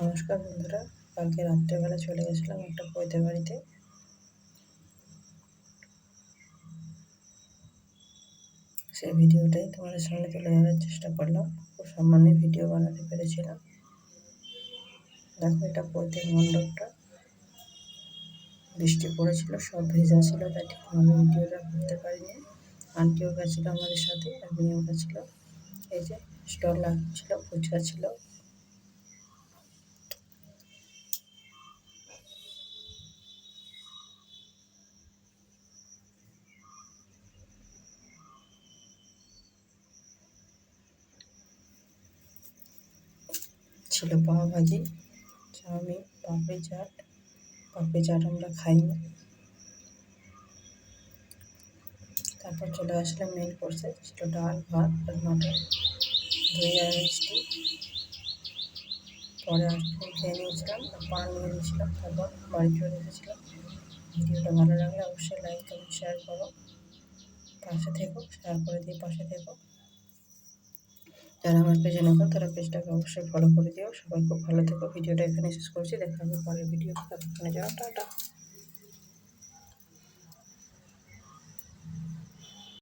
নমস্কার বন্ধুরা, কালকে রাত্রেবেলা চলে গেছিলাম একটা পৈতে বাড়িতে। সেই ভিডিওটাই তোমাদের সামনে তুলে ধরার চেষ্টা করলাম। খুব সামান্য ভিডিও বানাতে পেরেছিলাম। দেখো এটা পৈতের মণ্ডপটা। বৃষ্টি পড়েছিল, সব ভেজা ছিল, তাই ঠিকভাবে ভিডিওটা করতে পারিনি। আন্টিও গেছিল আমাদের সাথে আমিও গেছিল। এই যে স্টল লাগছিল ফুচকা ছিল। ছিল পাও ভাজি চাউমিন, পাপড়ি চাট পাপড়ি চাট আমরা খাইনি। তারপর চলে আসলাম মেন কোর্সে ছিল ডাল, ভাত আর মটন। দই আর মিষ্টি। পরে আইসক্রিম খেয়ে নিয়েছিলাম, পান নিয়ে নিয়েছিলাম, তারপর বাড়ি চলে এসেছিলাম ভিডিওটা ভালো লাগলে অবশ্যই লাইক কমেন্ট শেয়ার করো। পাশে থেকো শেয়ার করে দিয়ে পাশে থেকো। যারা আমার পেজে নতুন তারা পেজটাকে অবশ্যই ফলো করে দিও। সবাই খুব ভালো থেকো। ভিডিওটা এখানে শেষ করছি। দেখা হবে পরের ভিডিও ততক্ষণে যাও, টাটা।